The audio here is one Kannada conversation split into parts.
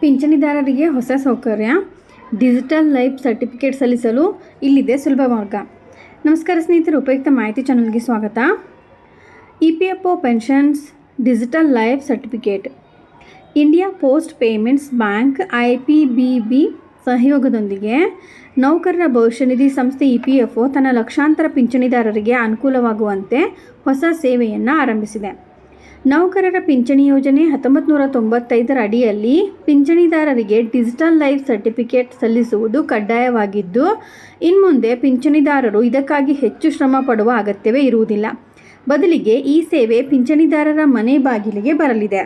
ಪಿಂಚಣಿದಾರರಿಗೆ ಹೊಸ ಸೌಕರ್ಯ ಡಿಜಿಟಲ್ ಲೈಫ್ ಸರ್ಟಿಫಿಕೇಟ್ ಸಲ್ಲಿಸಲು ಇಲ್ಲಿದೆ ಸುಲಭ ಮಾರ್ಗ. ನಮಸ್ಕಾರ ಸ್ನೇಹಿತರು, ಉಪಯುಕ್ತ ಮಾಹಿತಿ ಚಾನಲ್ಗೆ ಸ್ವಾಗತ. E P F O pensions digital life certificate India Post payments bank I P B B ಸಹಯೋಗದೊಂದಿಗೆ ನೌಕರರ ಭವಿಷ್ಯ ನಿಧಿ ಸಂಸ್ಥೆ ಇ ಪಿ ಎಫ್ ಒ ತನ್ನ ಲಕ್ಷಾಂತರ ಪಿಂಚಣಿದಾರರಿಗೆ ಅನುಕೂಲವಾಗುವಂತೆ ಹೊಸ ಸೇವೆಯನ್ನು ಆರಂಭಿಸಿದೆ. ನೌಕರರ ಪಿಂಚಣಿ ಯೋಜನೆ ಹತ್ತೊಂಬತ್ತು ನೂರ ತೊಂಬತ್ತೈದರ ಅಡಿಯಲ್ಲಿ ಪಿಂಚಣಿದಾರರಿಗೆ ಡಿಜಿಟಲ್ ಲೈಫ್ ಸರ್ಟಿಫಿಕೇಟ್ ಸಲ್ಲಿಸುವುದು ಕಡ್ಡಾಯವಾಗಿದ್ದು, ಇನ್ಮುಂದೆ ಪಿಂಚಣಿದಾರರು ಇದಕ್ಕಾಗಿ ಹೆಚ್ಚು ಶ್ರಮ ಪಡುವ ಅಗತ್ಯವೇ ಇರುವುದಿಲ್ಲ. ಬದಲಿಗೆ ಈ ಸೇವೆ ಪಿಂಚಣಿದಾರರ ಮನೆ ಬಾಗಿಲಿಗೆ ಬರಲಿದೆ.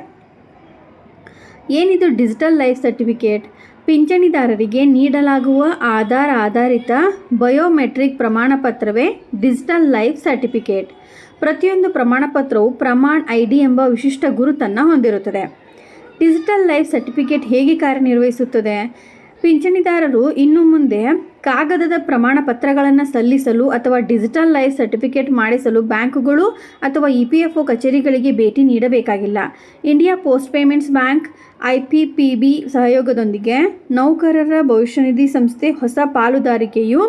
ಏನಿದು ಡಿಜಿಟಲ್ ಲೈಫ್ ಸರ್ಟಿಫಿಕೇಟ್? ಪಿಂಚಣಿದಾರರಿಗೆ ನೀಡಲಾಗುವ ಆಧಾರ್ ಆಧಾರಿತ ಬಯೋಮೆಟ್ರಿಕ್ ಪ್ರಮಾಣಪತ್ರವೇ ಡಿಜಿಟಲ್ ಲೈಫ್ ಸರ್ಟಿಫಿಕೇಟ್. ಪ್ರತಿಯೊಂದು ಪ್ರಮಾಣಪತ್ರವು ಪ್ರಮಾಣ್ ಐ ಡಿ ಎಂಬ ವಿಶಿಷ್ಟ ಗುರುತನ್ನು ಹೊಂದಿರುತ್ತದೆ. ಡಿಜಿಟಲ್ ಲೈಫ್ ಸರ್ಟಿಫಿಕೇಟ್ ಹೇಗೆ ಕಾರ್ಯನಿರ್ವಹಿಸುತ್ತದೆ? ಪಿಂಚಣಿದಾರರು ಇನ್ನು ಮುಂದೆ ಕಾಗದದ ಪ್ರಮಾಣ ಪತ್ರಗಳನ್ನು ಸಲ್ಲಿಸಲು ಅಥವಾ ಡಿಜಿಟಲ್ ಲೈಫ್ ಸರ್ಟಿಫಿಕೇಟ್ ಮಾಡಿಸಲು ಬ್ಯಾಂಕುಗಳು ಅಥವಾ ಇ ಪಿ ಎಫ್ ಒ ಕಚೇರಿಗಳಿಗೆ ಭೇಟಿ ನೀಡಬೇಕಾಗಿಲ್ಲ. India Post Payments Bank, I P P B ಸಹಯೋಗದೊಂದಿಗೆ ನೌಕರರ ಭವಿಷ್ಯ ನಿಧಿ ಸಂಸ್ಥೆ ಹೊಸ ಪಾಲುದಾರಿಕೆಯು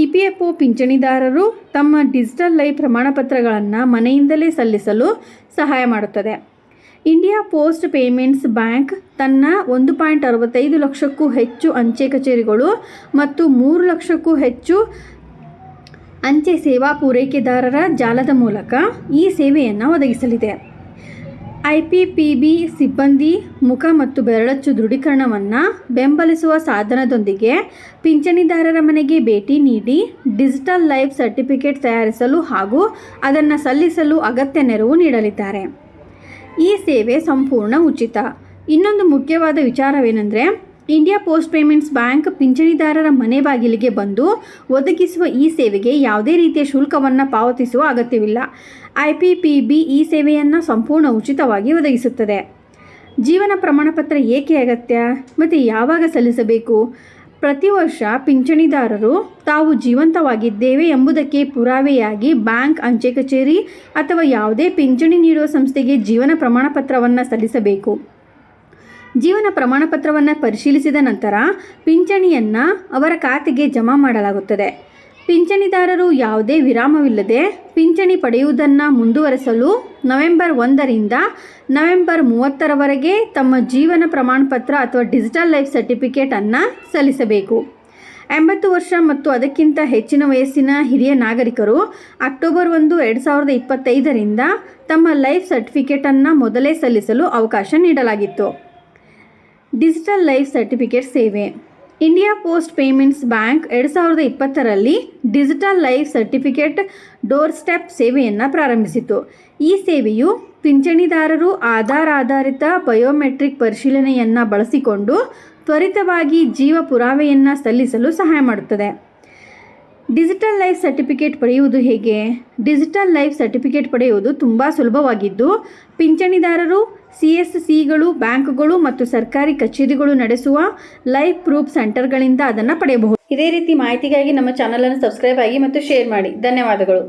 ಇ ಪಿ ಎಫ್ ಒ ಪಿಂಚಣಿದಾರರು ತಮ್ಮ ಡಿಜಿಟಲ್ ಲೈಫ್ ಪ್ರಮಾಣಪತ್ರಗಳನ್ನು ಮನೆಯಿಂದಲೇ ಸಲ್ಲಿಸಲು ಸಹಾಯ ಮಾಡುತ್ತದೆ. ಇಂಡಿಯಾ ಪೋಸ್ಟ್ ಪೇಮೆಂಟ್ಸ್ ಬ್ಯಾಂಕ್ ತನ್ನ ಒಂದು ಪಾಯಿಂಟ್ ಅರವತ್ತೈದು ಲಕ್ಷಕ್ಕೂ ಹೆಚ್ಚು ಅಂಚೆ ಕಚೇರಿಗಳು ಮತ್ತು ಮೂರು ಲಕ್ಷಕ್ಕೂ ಹೆಚ್ಚು ಅಂಚೆ ಸೇವಾ ಪೂರೈಕೆದಾರರ ಜಾಲದ ಮೂಲಕ ಈ ಸೇವೆಯನ್ನು ಒದಗಿಸಲಿದೆ. ಐ ಪಿ ಪಿ ಬಿ ಸಿಬ್ಬಂದಿ ಮುಖ ಮತ್ತು ಬೆರಳಚ್ಚು ದೃಢೀಕರಣವನ್ನು ಬೆಂಬಲಿಸುವ ಸಾಧನದೊಂದಿಗೆ ಪಿಂಚಣಿದಾರರ ಮನೆಗೆ ಭೇಟಿ ನೀಡಿ ಡಿಜಿಟಲ್ ಲೈಫ್ ಸರ್ಟಿಫಿಕೇಟ್ ತಯಾರಿಸಲು ಹಾಗೂ ಅದನ್ನು ಸಲ್ಲಿಸಲು ಅಗತ್ಯ ನೆರವು ನೀಡಲಿದ್ದಾರೆ. ಈ ಸೇವೆ ಸಂಪೂರ್ಣ ಉಚಿತ. ಇನ್ನೊಂದು ಮುಖ್ಯವಾದ ವಿಚಾರವೇನೆಂದರೆ ಇಂಡಿಯಾ ಪೋಸ್ಟ್ ಪೇಮೆಂಟ್ಸ್ ಬ್ಯಾಂಕ್ ಪಿಂಚಣಿದಾರರ ಮನೆ ಬಾಗಿಲಿಗೆ ಬಂದು ಒದಗಿಸುವ ಈ ಸೇವೆಗೆ ಯಾವುದೇ ರೀತಿಯ ಶುಲ್ಕವನ್ನು ಪಾವತಿಸುವ ಅಗತ್ಯವಿಲ್ಲ. ಐ ಪಿ ಪಿ ಬಿ ಈ ಸೇವೆಯನ್ನು ಸಂಪೂರ್ಣ ಉಚಿತವಾಗಿ ಒದಗಿಸುತ್ತದೆ. ಜೀವನ ಪ್ರಮಾಣಪತ್ರ ಏಕೆ ಅಗತ್ಯ? ಮತ್ತು ಯಾವಾಗ ಸಲ್ಲಿಸಬೇಕು? ಪ್ರತಿ ವರ್ಷ ಪಿಂಚಣಿದಾರರು ತಾವು ಜೀವಂತವಾಗಿದ್ದೇವೆ ಎಂಬುದಕ್ಕೆ ಪುರಾವೆಯಾಗಿ ಬ್ಯಾಂಕ್ ಅಂಚೆ ಕಚೇರಿ ಅಥವಾ ಯಾವುದೇ ಪಿಂಚಣಿ ನೀಡುವ ಸಂಸ್ಥೆಗೆ ಜೀವನ ಪ್ರಮಾಣಪತ್ರವನ್ನು ಸಲ್ಲಿಸಬೇಕು. ಜೀವನ ಪ್ರಮಾಣಪತ್ರವನ್ನು ಪರಿಶೀಲಿಸಿದ ನಂತರ ಪಿಂಚಣಿಯನ್ನು ಅವರ ಖಾತೆಗೆ ಜಮಾ ಮಾಡಲಾಗುತ್ತದೆ. ಪಿಂಚಣಿದಾರರು ಯಾವುದೇ ವಿರಾಮವಿಲ್ಲದೆ ಪಿಂಚಣಿ ಪಡೆಯುವುದನ್ನು ಮುಂದುವರೆಸಲು ನವೆಂಬರ್ ಒಂದರಿಂದ ನವೆಂಬರ್ ಮೂವತ್ತರವರೆಗೆ ತಮ್ಮ ಜೀವನ ಪ್ರಮಾಣಪತ್ರ ಅಥವಾ ಡಿಜಿಟಲ್ ಲೈಫ್ ಸರ್ಟಿಫಿಕೇಟನ್ನು ಸಲ್ಲಿಸಬೇಕು. ಎಂಬತ್ತು ವರ್ಷ ಮತ್ತು ಅದಕ್ಕಿಂತ ಹೆಚ್ಚಿನ ವಯಸ್ಸಿನ ಹಿರಿಯ ನಾಗರಿಕರು ಅಕ್ಟೋಬರ್ ಒಂದು, ಎರಡು ಸಾವಿರದ ಇಪ್ಪತ್ತೈದರಿಂದ ತಮ್ಮ ಲೈಫ್ ಸರ್ಟಿಫಿಕೇಟನ್ನು ಮೊದಲೇ ಸಲ್ಲಿಸಲು ಅವಕಾಶ ನೀಡಲಾಗಿತ್ತು. ಡಿಜಿಟಲ್ ಲೈಫ್ ಸರ್ಟಿಫಿಕೇಟ್ ಸೇವೆ. ಇಂಡಿಯಾ ಪೋಸ್ಟ್ ಪೇಮೆಂಟ್ಸ್ ಬ್ಯಾಂಕ್ ಎರಡು ಸಾವಿರದ ಇಪ್ಪತ್ತರಲ್ಲಿ digital life certificate door step ಸೇವೆಯನ್ನು ಪ್ರಾರಂಭಿಸಿತು. ಈ ಸೇವೆಯು ಪಿಂಚಣಿದಾರರು ಆಧಾರ್ ಆಧಾರಿತ ಬಯೋಮೆಟ್ರಿಕ್ ಪರಿಶೀಲನೆಯನ್ನು ಬಳಸಿಕೊಂಡು ತ್ವರಿತವಾಗಿ ಜೀವ ಪುರಾವೆಯನ್ನು ಸಲ್ಲಿಸಲು ಸಹಾಯ ಮಾಡುತ್ತದೆ. ಡಿಜಿಟಲ್ ಲೈಫ್ ಸರ್ಟಿಫಿಕೇಟ್ ಪಡೆಯುವುದು ಹೇಗೆ? ಡಿಜಿಟಲ್ ಲೈಫ್ ಸರ್ಟಿಫಿಕೇಟ್ ಪಡೆಯುವುದು ತುಂಬ ಸುಲಭವಾಗಿದ್ದು, ಪಿಂಚಣಿದಾರರು ಸಿ ಗಳು ಸಿಗಳು ಬ್ಯಾಂಕ್ಗಳು ಮತ್ತು ಸರ್ಕಾರಿ ಕಚೇರಿಗಳು ನಡೆಸುವ ಲೈಫ್ ಪ್ರೂಫ್ ಸೆಂಟರ್ಗಳಿಂದ ಅದನ್ನು ಪಡೆಯಬಹುದು. ಇದೇ ರೀತಿ ಮಾಹಿತಿಗಾಗಿ ನಮ್ಮ ಚಾನಲನ್ನು ಸಬ್ಸ್ಕ್ರೈಬ್ ಆಗಿ ಮತ್ತು ಶೇರ್ ಮಾಡಿ. ಧನ್ಯವಾದಗಳು.